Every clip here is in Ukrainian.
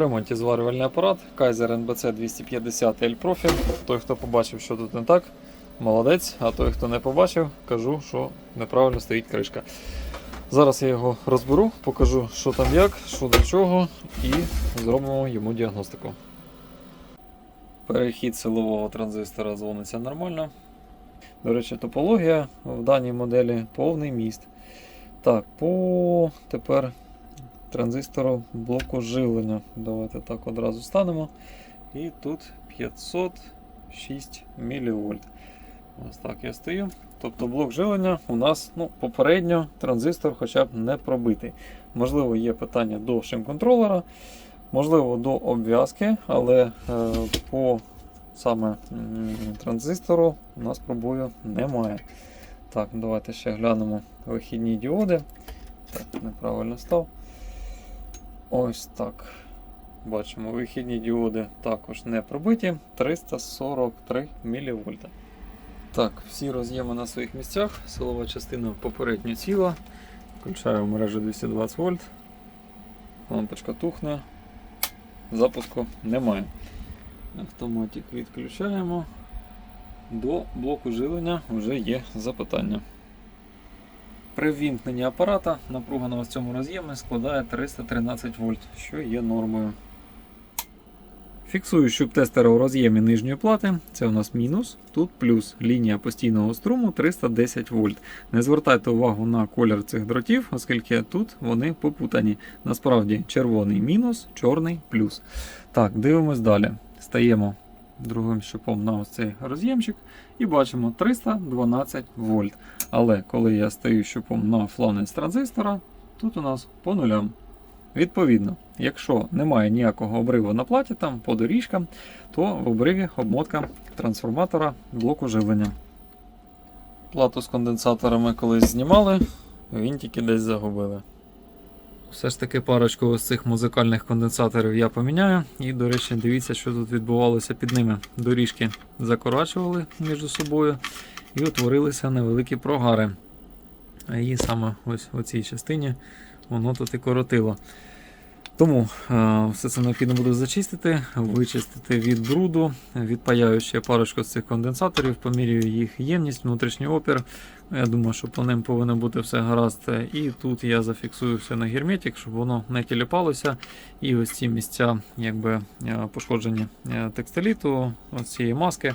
ремонті зварювальний апарат Kaiser NBC 250 L Profi. Той, хто побачив, що тут не так, молодець, а той, хто не побачив, кажу, що неправильно стоїть кришка. Зараз я його розберу, покажу, що там як, що до чого, і зробимо йому діагностику. Перехід силового транзистора дзвониться нормально. До речі, топологія в даній моделі повний міст. Так, по тепер транзистору блоку живлення. Давайте так одразу станемо. І тут 506 мВ. Ось так я стою. Тобто блок живлення у нас ну, попередньо транзистор хоча б не пробитий. Можливо, є питання до шим-контролера, можливо, до обв'язки, але е, по саме транзистору у нас пробою немає. Так, давайте ще глянемо вихідні діоди. Так, неправильно став. Ось так. Бачимо, вихідні діоди також не пробиті. 343 мВ. Так, всі роз'єми на своїх місцях. Силова частина попередньо ціла. Включаю мережу 220 вольт. Лампочка тухне. Запуску немає. Автоматик відключаємо. До блоку живлення вже є запитання. При ввімкненні апарата напруга на ось цьому роз'ємі складає 313 вольт, що є нормою. Фіксую щуп тестера у роз'ємі нижньої плати. Це у нас мінус, тут плюс лінія постійного струму 310 вольт. Не звертайте увагу на колір цих дротів, оскільки тут вони попутані. Насправді червоний мінус, чорний плюс. Так, дивимось далі. Стаємо другим щупом на ось цей роз'ємчик і бачимо 312 вольт. Але коли я стаю щупом на фланець транзистора, тут у нас по нулям. Відповідно, якщо немає ніякого обриву на платі там по доріжкам, то в обриві обмотка трансформатора блоку живлення. Плату з конденсаторами колись знімали, вінтики десь загубили. Все ж таки парочку ось цих музикальних конденсаторів я поміняю. І, до речі, дивіться, що тут відбувалося під ними. Доріжки закорачували між собою і утворилися невеликі прогари. Її саме ось в цій частині воно тут і коротило. Тому е, все це необхідно буде зачистити, вичистити від бруду, відпаяю ще парочку з цих конденсаторів, помірюю їх ємність, внутрішній опір. Я думаю, що по ним повинно бути все гаразд. І тут я зафіксую все на герметик, щоб воно не тіліпалося. І ось ці місця якби, е, пошкоджені е, текстиліту, ось цієї маски.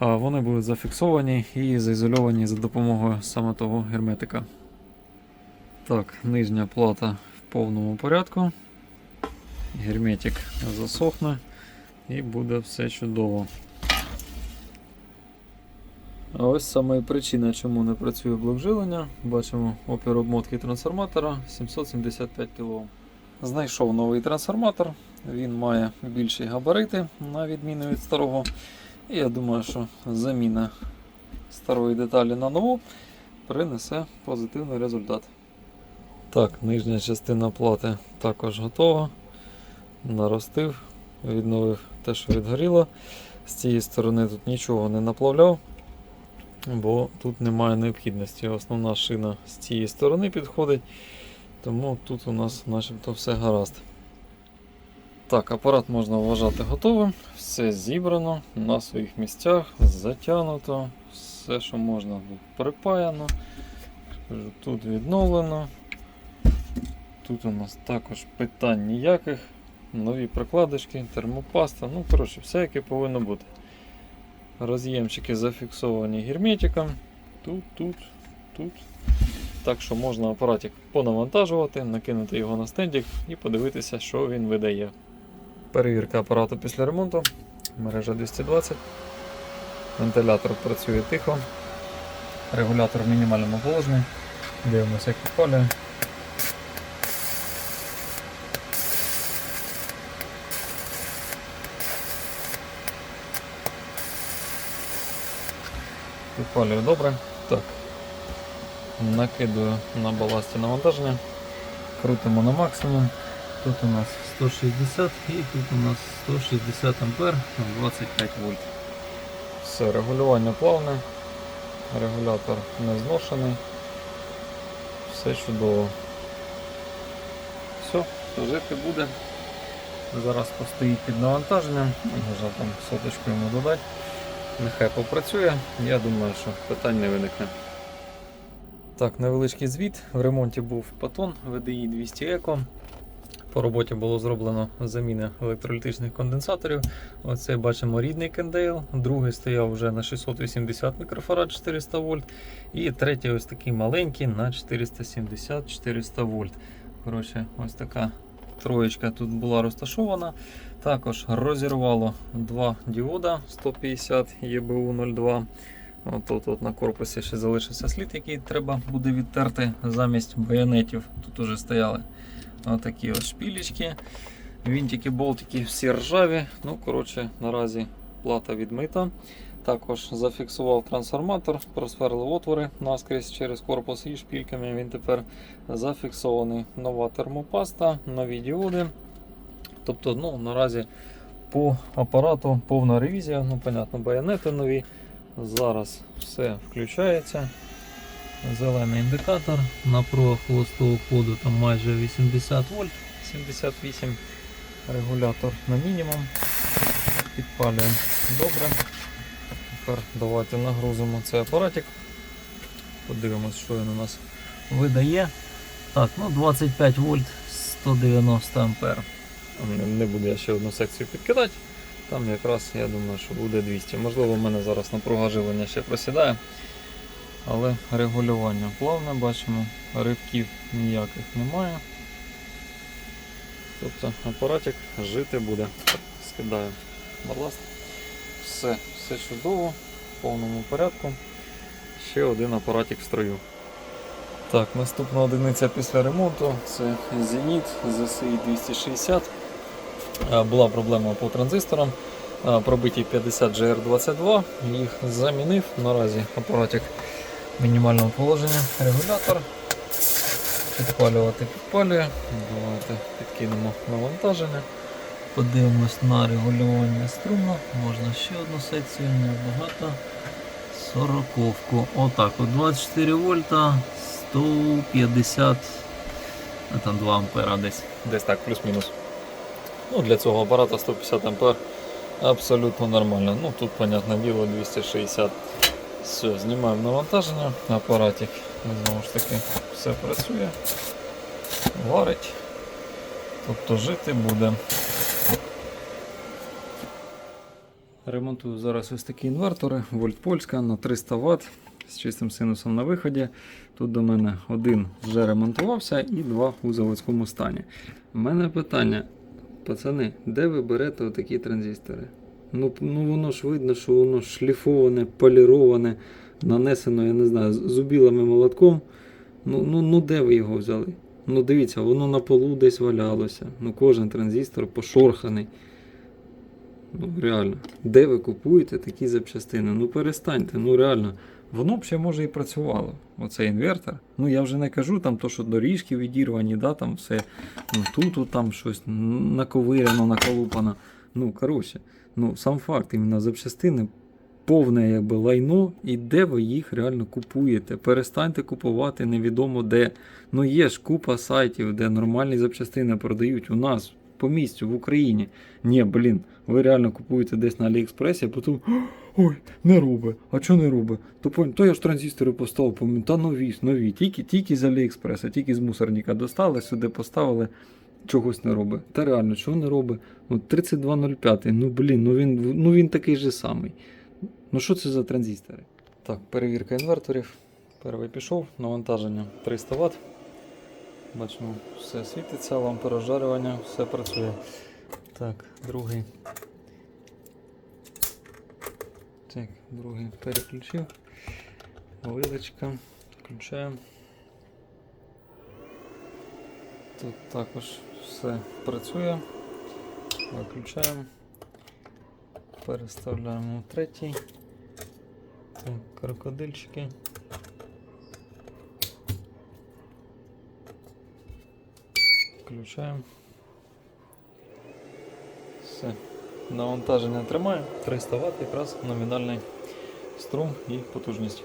Вони будуть зафіксовані і заізольовані за допомогою саме того герметика. Так, нижня плата в повному порядку. Герметик засохне і буде все чудово. А ось саме причина, чому не працює блок жилення. Бачимо опір обмотки трансформатора 775 кОм. Знайшов новий трансформатор, він має більші габарити, на відміну від старого. І я думаю, що заміна старої деталі на нову принесе позитивний результат. Так, нижня частина плати також готова. Наростив, відновив те, що відгоріло. З цієї сторони тут нічого не наплавляв, бо тут немає необхідності. Основна шина з цієї сторони підходить, тому тут у нас начебто все гаразд. Так, апарат можна вважати готовим, все зібрано на своїх місцях, затягнуто, все, що можна, припаяно. Тут відновлено. Тут у нас також питань ніяких. Нові прокладочки, термопаста, ну коротше, все яке повинно бути. Роз'ємчики зафіксовані герметиком. Тут, тут, тут. Так що можна апаратик понавантажувати, накинути його на стендик і подивитися, що він видає. Перевірка апарату після ремонту. Мережа 220. Вентилятор працює тихо. Регулятор в мінімальному положенні. Дивимося, як підпалює. Підпалює добре. Так. Накидую на баласті навантаження. Крутимо на максимум. Тут у нас 160 і тут у нас 160 ампер 25 вольт. Все, регулювання плавне. Регулятор не зношений. Все чудово. Все, жити буде. зараз постоїть під навантаженням, можна там соточку йому додати. Нехай попрацює, я думаю, що питань не виникне. Так, невеличкий звіт. В ремонті був патон VDI 200 Eco. По роботі було зроблено заміна електролітичних конденсаторів. Оце бачимо рідний кендейл, другий стояв вже на 680 мікрофарад 400 вольт. І третій ось такий маленький на 470-400 вольт. Коротше, ось така троєчка тут була розташована. Також розірвало два діода 150 ЄБУ02. От, от на корпусі ще залишився слід, який треба буде відтерти замість байонетів. Тут уже стояли отакі ось шпілечки. Вінтики, болтики всі ржаві. Ну, коротше, наразі плата відмита. Також зафіксував трансформатор, просверлив отвори наскрізь через корпус і шпільками. Він тепер зафіксований. Нова термопаста, нові діоди. Тобто, ну, наразі по апарату повна ревізія. Ну, понятно, байонети нові. Зараз все включається. Зелений індикатор. Напруга холостого ходу там майже 80 вольт, 78 регулятор на мінімум. Підпалює добре. Тепер давайте нагрузимо цей апаратик. Подивимось, що він у нас видає. Так, ну 25 вольт 190 ампер. Не, буду я ще одну секцію підкидати. Там якраз я думаю, що буде 200. Можливо, в мене зараз напруга живлення ще просідає. Але регулювання плавне, бачимо, ривків ніяких немає. Тобто апаратик жити буде. Скидаю баласт. Все, все чудово, в повному порядку. Ще один апаратик в строю. Так, наступна одиниця після ремонту це Zenit ZSI 260. Була проблема по транзисторам. А, Пробиті 50 GR22, їх замінив. Наразі апаратик мінімального положення. Регулятор. Підпалювати підпалює. Давайте підкинемо навантаження. Подивимось на регулювання струму. Можна ще одну секцію, небагато. Сороковку. Отак, от 24 вольта, 150, а там 2 ампера десь. Десь так, плюс-мінус. Ну, для цього апарата 150 ампер абсолютно нормально. Ну тут, понятне діло, 260. Все, знімаємо навантаження, апаратик знову ж таки все працює, варить, тобто жити буде. Ремонтую зараз ось такі інвертори, вольт польська на 300 Вт з чистим синусом на виході. Тут до мене один вже ремонтувався і два у заводському стані. У мене питання, пацани, де ви берете такі транзистори? Ну, ну воно ж видно, що воно шліфоване, поліроване, нанесено, я не знаю, з- зубілами молотком. Ну, ну, ну де ви його взяли? Ну дивіться, воно на полу десь валялося. Ну кожен транзистор пошорханий. Ну реально, де ви купуєте такі запчастини? Ну перестаньте, ну реально. Воно б ще може і працювало, оцей інвертор. Ну я вже не кажу там то, що доріжки відірвані, да, там все. Ну тут от там щось наковиряно, наколупано. Ну, коротше, ну сам факт, іменно запчастини повне якби лайно, і де ви їх реально купуєте. Перестаньте купувати невідомо де. Ну є ж купа сайтів, де нормальні запчастини продають у нас по місцю в Україні. Ні, блін, ви реально купуєте десь на Аліекспресі, а потім. Ой, не робить. А чого не робить? То, то я ж транзистори поставив, помню, та нові, нові, тільки, тільки з Аліекспреса, тільки з мусорника достали, сюди поставили, чогось не робить. Та реально, чого не робить? Ну, 3205, ну блін, ну він, ну він такий же самий. Ну що це за транзистори? Так, перевірка інверторів. Перший пішов, навантаження 300 Вт. Бачимо, все світиться, лампи розжарювання, все працює. Так, другий. Так, другий переключив. Вилочка. Включаємо. Тут також все працює. Виключаємо. Переставляємо третій. Так, крокодильчики. Включаємо. Все. Навантаження тримає. 300 Вт якраз номінальний струм і потужність.